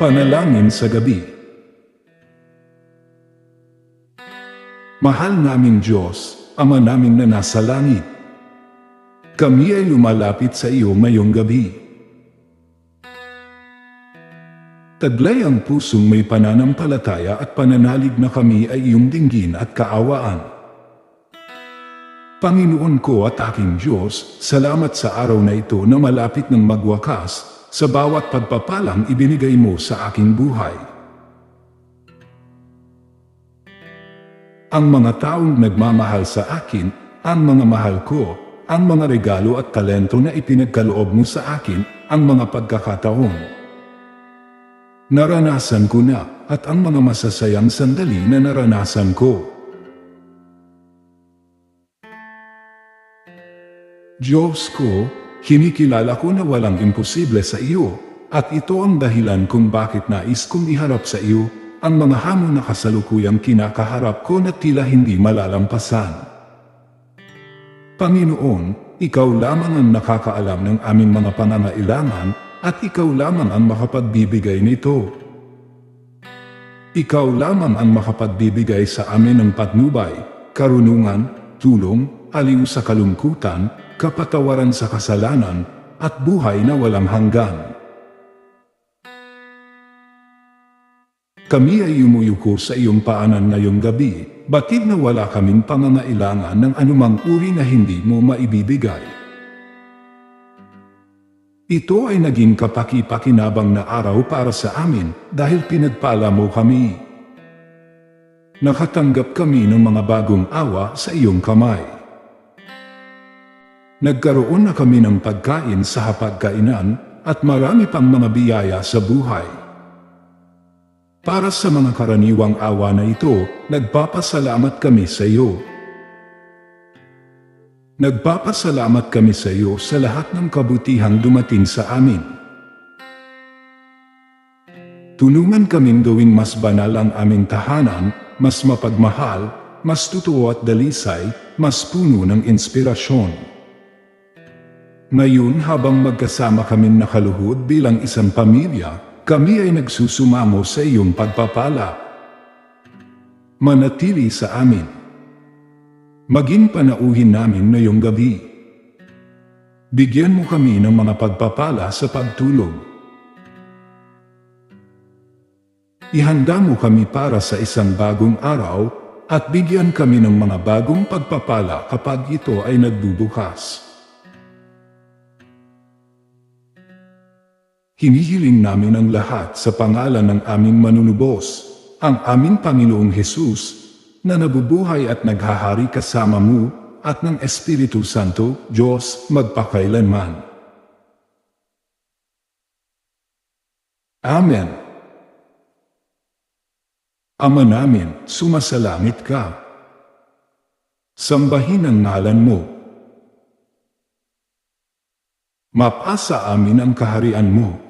Panalangin sa gabi. Mahal namin Diyos, Ama namin na nasa langit. Kami ay lumalapit sa iyo ngayong gabi. Taglay ang pusong may pananampalataya at pananalig na kami ay iyong dinggin at kaawaan. Panginoon ko at aking Diyos, salamat sa araw na ito na malapit ng magwakas sa bawat pagpapalang ibinigay mo sa aking buhay. Ang mga taong nagmamahal sa akin, ang mga mahal ko, ang mga regalo at talento na ipinagkaloob mo sa akin, ang mga pagkakataon. Naranasan ko na at ang mga masasayang sandali na naranasan ko. Diyos ko, Kinikilala ko na walang imposible sa iyo, at ito ang dahilan kung bakit nais kong iharap sa iyo ang mga hamon na kasalukuyang kinakaharap ko na tila hindi malalampasan. Panginoon, Ikaw lamang ang nakakaalam ng aming mga pangangailangan at Ikaw lamang ang makapagbibigay nito. Ikaw lamang ang makapagbibigay sa amin ng patnubay, karunungan, tulong, aliw sa kalungkutan, kapatawaran sa kasalanan, at buhay na walang hanggan. Kami ay umuyuko sa iyong paanan ngayong gabi, batid na wala kaming pangangailangan ng anumang uri na hindi mo maibibigay. Ito ay naging kapaki-pakinabang na araw para sa amin dahil pinagpala mo kami. Nakatanggap kami ng mga bagong awa sa iyong kamay. Nagkaroon na kami ng pagkain sa hapagkainan at marami pang mga biyaya sa buhay. Para sa mga karaniwang awa na ito, nagpapasalamat kami sa iyo. Nagpapasalamat kami sa iyo sa lahat ng kabutihang dumating sa amin. Tulungan kaming gawing mas banal ang aming tahanan, mas mapagmahal, mas totoo at dalisay, mas puno ng inspirasyon. Ngayon habang magkasama kaming nakaluhod bilang isang pamilya, kami ay nagsusumamo sa iyong pagpapala. Manatili sa amin. Maging panauhin namin ngayong gabi. Bigyan mo kami ng mga pagpapala sa pagtulog. Ihanda mo kami para sa isang bagong araw at bigyan kami ng mga bagong pagpapala kapag ito ay nagbubukas. Hinihiling namin ang lahat sa pangalan ng aming manunubos, ang aming Panginoong Hesus, na nabubuhay at naghahari kasama mo at ng Espiritu Santo, Diyos, magpakailanman. Amen. Ama namin, sumasalangit ka. Sambahin ang ngalan mo. Mapasa amin ang kaharian mo.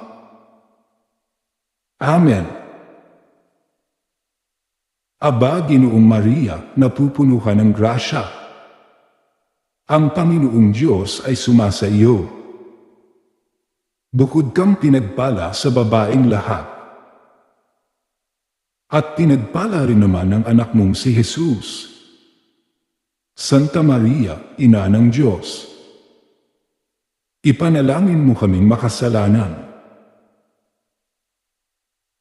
Amen. Aba, Ginoong Maria, napupuno ka ng grasya. Ang Panginoong Diyos ay sumasa iyo. Bukod kang pinagpala sa babaeng lahat. At pinagpala rin naman ng anak mong si Jesus. Santa Maria, Ina ng Diyos. Ipanalangin mo kaming makasalanan